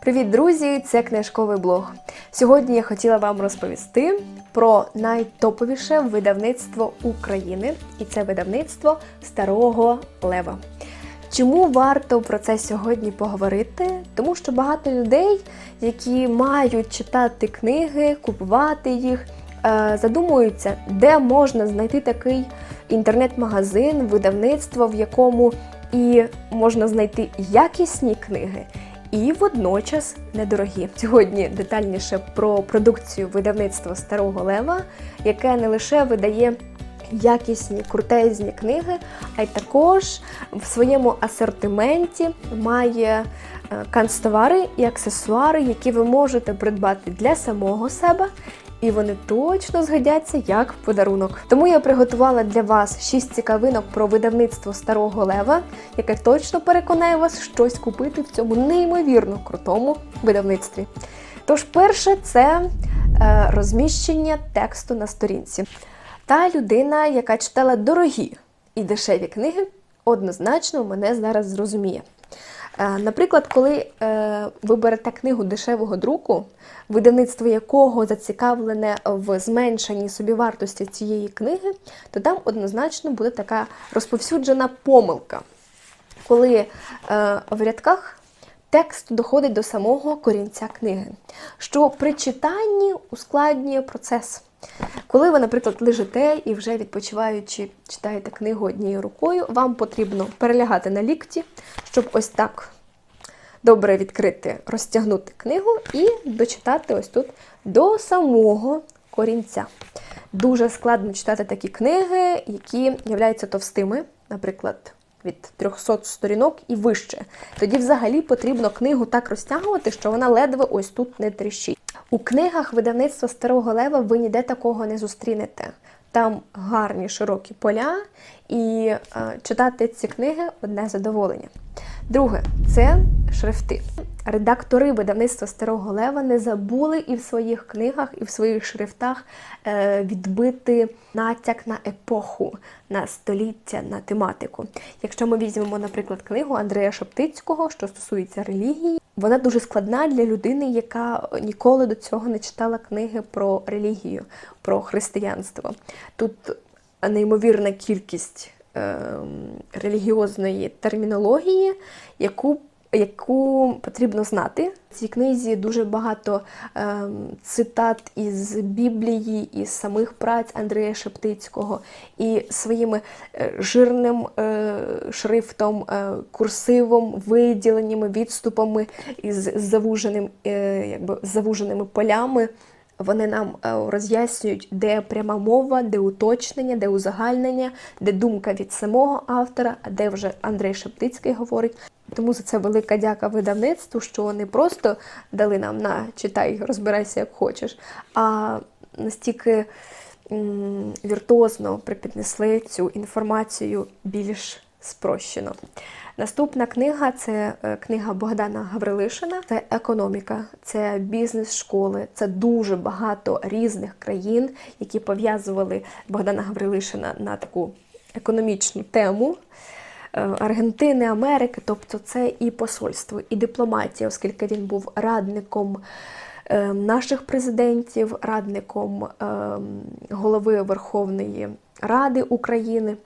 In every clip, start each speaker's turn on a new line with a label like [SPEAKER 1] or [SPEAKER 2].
[SPEAKER 1] Привіт, друзі! Це книжковий блог. Сьогодні я хотіла вам розповісти про найтоповіше видавництво України, і це видавництво Старого Лева. Чому варто про це сьогодні поговорити? Тому що багато людей, які мають читати книги, купувати їх, е, задумуються, де можна знайти такий інтернет-магазин, видавництво, в якому і можна знайти якісні книги, і водночас недорогі. Сьогодні детальніше про продукцію видавництва Старого Лева, яке не лише видає якісні крутезні книги, а й також в своєму асортименті має е, канцтовари і аксесуари, які ви можете придбати для самого себе. І вони точно згодяться як подарунок. Тому я приготувала для вас 6 цікавинок про видавництво Старого Лева, яке точно переконає вас щось купити в цьому неймовірно крутому видавництві. Тож, перше, це е, розміщення тексту на сторінці. Та людина, яка читала дорогі і дешеві книги, однозначно мене зараз зрозуміє. Е, Наприклад, коли е, ви берете книгу дешевого друку, видавництво якого зацікавлене в зменшенні собівартості цієї книги, то там однозначно буде така розповсюджена помилка, коли е, в рядках текст доходить до самого корінця книги, що при читанні ускладнює процес. Коли ви, наприклад, лежите і вже відпочиваючи читаєте книгу однією рукою, вам потрібно перелягати на лікті, щоб ось так добре відкрити, розтягнути книгу і дочитати ось тут до самого корінця. Дуже складно читати такі книги, які являються товстими, наприклад, від 300 сторінок і вище. Тоді взагалі потрібно книгу так розтягувати, що вона ледве ось тут не тріщить. У книгах видавництва Старого Лева ви ніде такого не зустрінете. Там гарні широкі поля, і е, читати ці книги одне задоволення. Друге, це шрифти. Редактори видавництва Старого Лева не забули і в своїх книгах, і в своїх шрифтах е, відбити натяк на епоху, на століття, на тематику. Якщо ми візьмемо, наприклад, книгу Андрея Шептицького, що стосується релігії, вона дуже складна для людини, яка ніколи до цього не читала книги про релігію, про християнство. Тут неймовірна кількість е, релігіозної термінології, яку яку потрібно знати. В цій книзі дуже багато е, цитат із Біблії, із самих праць Андрія Шептицького, і своїми е, жирним е, шрифтом, е, курсивом, виділеннями, відступами із завуженим, е, якби, завуженими полями. Вони нам е, роз'яснюють, де пряма мова, де уточнення, де узагальнення, де думка від самого автора, а де вже Андрей Шептицький говорить. Тому за це велика дяка видавництву, що вони просто дали нам на читай, розбирайся як хочеш, а настільки віртуозно припіднесли цю інформацію більш спрощено. Наступна книга це е, книга Богдана Гаврилишина. Це економіка, це бізнес-школи, це дуже багато різних країн, які пов'язували Богдана Гаврилишина на таку економічну тему. Е, Аргентини, Америки, тобто це і посольство, і дипломатія, оскільки він був радником е, наших президентів, радником е, голови Верховної Ради України.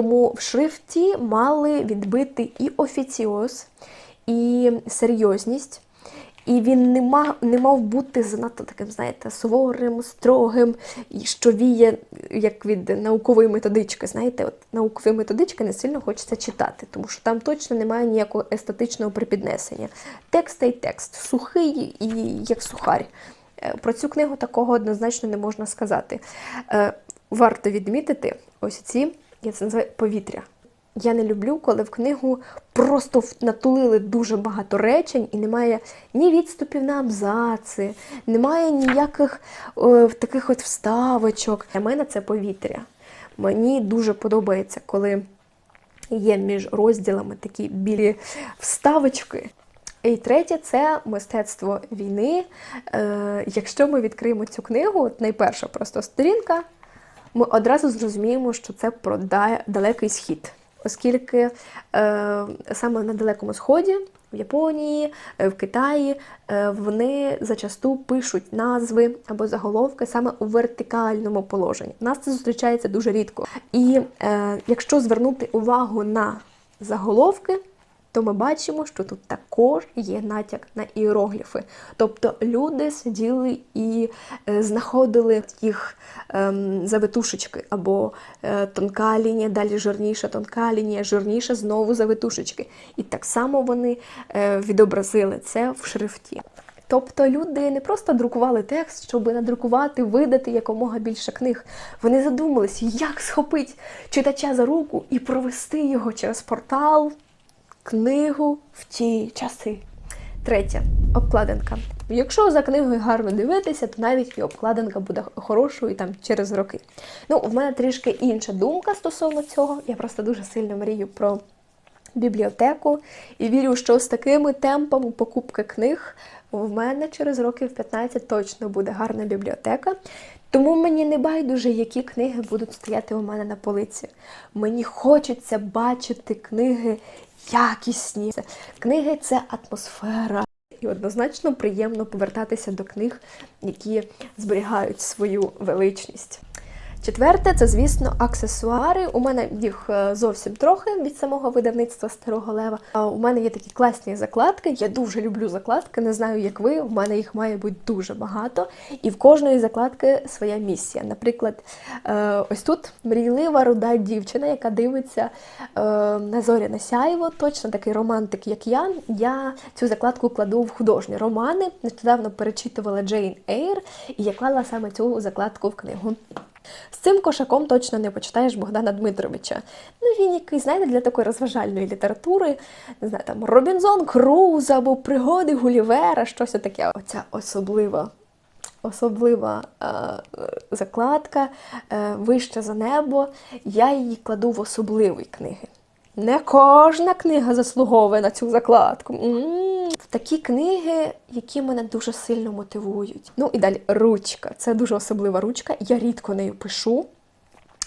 [SPEAKER 1] Тому в шрифті мали відбити і офіціоз, і серйозність. І він не мав, не мав бути занадто таким, знаєте, суворим, строгим, і що віє, як від наукової методички. Знаєте, от наукові методички не сильно хочеться читати, тому що там точно немає ніякого естетичного припіднесення. Текст й текст, сухий і як сухарь. Е, Про цю книгу такого однозначно не можна сказати. Е, Варто відмітити ось ці, я це називаю повітря. Я не люблю, коли в книгу просто натулили дуже багато речень і немає ні відступів на абзаци, немає ніяких е, таких от вставочок. Для мене це повітря. Мені дуже подобається, коли є між розділами такі білі вставочки. І третє це мистецтво війни. Е, якщо ми відкриємо цю книгу, найперша просто сторінка, ми одразу зрозуміємо, що це про далекий схід оскільки е, саме на Далекому Сході в Японії, е, в Китаї е, вони зачасту пишуть назви або заголовки саме у вертикальному положенні. У нас це зустрічається дуже рідко. І е, якщо звернути увагу на заголовки, то ми бачимо, що тут також є натяк на іерогліфи. Тобто люди сиділи і е, знаходили їх ем, завитушечки, або е, тонка лінія, далі жирніша, тонка лінія, жирніша, знову завитушечки. І так само вони е, відобразили це в шрифті. Тобто люди не просто друкували текст, щоб надрукувати, видати якомога більше книг. Вони задумалися, як схопити читача за руку і провести його через портал, книгу в ті часи. Третє обкладинка. Якщо за книгою гарно дивитися, то навіть і обкладинка буде хорошою там через роки. Ну, в мене трішки інша думка стосовно цього. Я просто дуже сильно мрію про бібліотеку і вірю, що з такими темпами покупки книг в мене через років 15 точно буде гарна бібліотека. Тому мені не байдуже, які книги будуть стояти у мене на полиці. Мені хочеться бачити книги якісні. Книги це атмосфера. І однозначно приємно повертатися до книг, які зберігають свою величність. Четверте, це, звісно, аксесуари. У мене їх е, зовсім трохи від самого видавництва Старого Лева. У мене є такі класні закладки. Я дуже люблю закладки. Не знаю, як ви. У мене їх має бути дуже багато. І в кожної закладки своя місія. Наприклад, е, ось тут мрійлива руда дівчина, яка дивиться е, на зоряне сяйво, точно такий романтик, як я. Я цю закладку кладу в художні романи. Нещодавно перечитувала Джейн Ейр, і я клала саме цю закладку в книгу. З цим кошаком точно не почитаєш Богдана Дмитровича. Ну, він який, знаєте, для такої розважальної літератури, не знаю, там Робінзон Круз або пригоди Гулівера, щось таке. Оця особлива. Особлива е, закладка е, вище за небо. Я її кладу в особливі книги. Не кожна книга заслуговує на цю закладку. М-м-м. Такі книги, які мене дуже сильно мотивують. Ну і далі ручка. Це дуже особлива ручка. Я рідко нею пишу.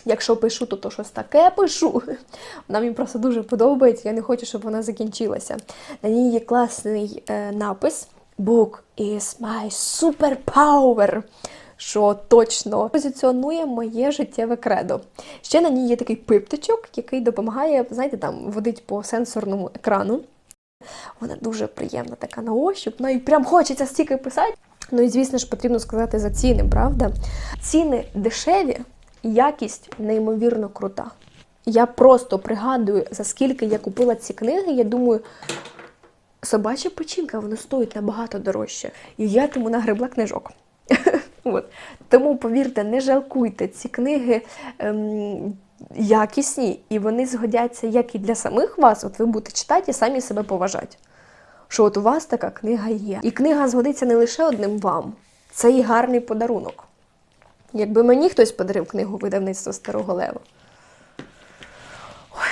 [SPEAKER 1] Якщо пишу, то то щось таке пишу. Вона мені просто дуже подобається. Я не хочу, щоб вона закінчилася. На ній є класний е, напис: Book is my superpower що точно позиціонує моє життєве кредо. Ще на ній є такий пиптичок, який допомагає, знаєте, там водить по сенсорному екрану. Вона дуже приємна така на ощуп, ну і прям хочеться стільки писати. Ну і, звісно ж, потрібно сказати за ціни, правда? Ціни дешеві, якість неймовірно крута. Я просто пригадую, за скільки я купила ці книги, я думаю, собача печінка, воно стоїть набагато дорожче. І я тому нагребла книжок. От. Тому, повірте, не жалкуйте ці книги ем, якісні, і вони згодяться як і для самих вас, от ви будете читати і самі себе поважати. Що от у вас така книга є. І книга згодиться не лише одним вам, це і гарний подарунок. Якби мені хтось подарив книгу видавництва Старого Лева.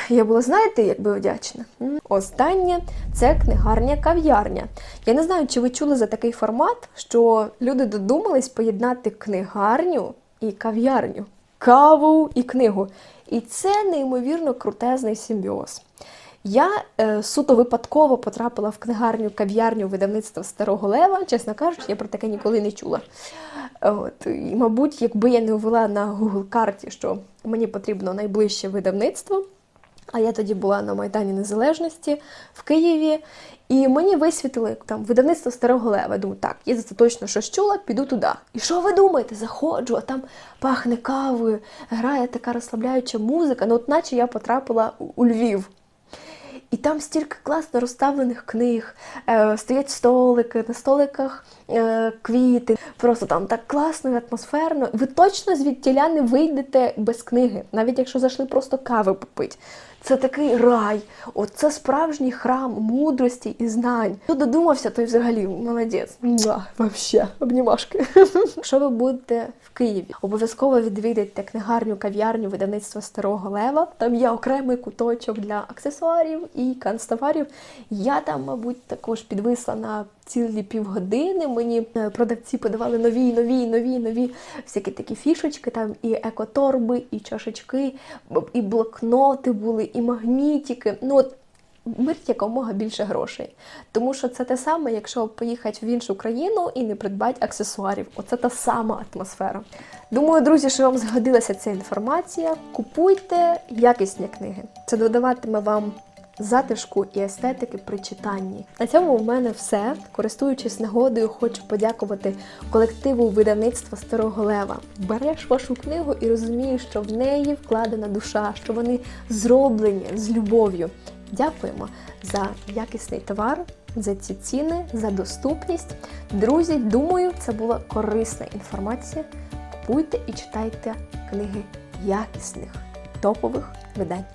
[SPEAKER 1] Я була, знаєте, якби вдячна. Останнє це книгарня кав'ярня. Я не знаю, чи ви чули за такий формат, що люди додумались поєднати книгарню і кав'ярню, каву і книгу. І це неймовірно крутезний симбіоз. Я е, суто випадково потрапила в книгарню кав'ярню видавництва Старого Лева. Чесно кажучи, я про таке ніколи не чула. От, І, мабуть, якби я не ввела на Google карті, що мені потрібно найближче видавництво. А я тоді була на Майдані Незалежності в Києві, і мені висвітили там видавництво Старого Лева. Думаю, так, я за це точно щось чула, піду туди. І що ви думаєте? Заходжу, а там пахне кавою, грає така розслабляюча музика, ну от наче я потрапила у Львів. І там стільки класно розставлених книг, е, стоять столики, на столиках е, квіти. Просто там так класно і атмосферно. Ви точно звідтіля не вийдете без книги, навіть якщо зайшли просто кави попити. Це такий рай, от це справжній храм мудрості і знань. Хто додумався, той взагалі молодець. Муа, Вообще, обнімашки. Якщо ви будете в Києві, обов'язково відвідайте книгарню, кав'ярню видавництва Старого Лева. Там є окремий куточок для аксесуарів і канцтоварів. Я там, мабуть, також підвисла на цілі півгодини. Мені е, продавці подавали нові, нові, нові, нові всякі такі фішечки, там і екоторби, і чашечки, і блокноти були, і магнітики. Ну от беріть якомога більше грошей. Тому що це те саме, якщо поїхати в іншу країну і не придбати аксесуарів. Оце та сама атмосфера. Думаю, друзі, що вам згодилася ця інформація. Купуйте якісні книги. Це додаватиме вам затишку і естетики при читанні. На цьому у мене все. Користуючись нагодою, хочу подякувати колективу видавництва Старого Лева. Береш вашу книгу і розумієш, що в неї вкладена душа, що вони зроблені з любов'ю. Дякуємо за якісний товар, за ці ціни, за доступність. Друзі, думаю, це була корисна інформація. Купуйте і читайте книги якісних топових видань.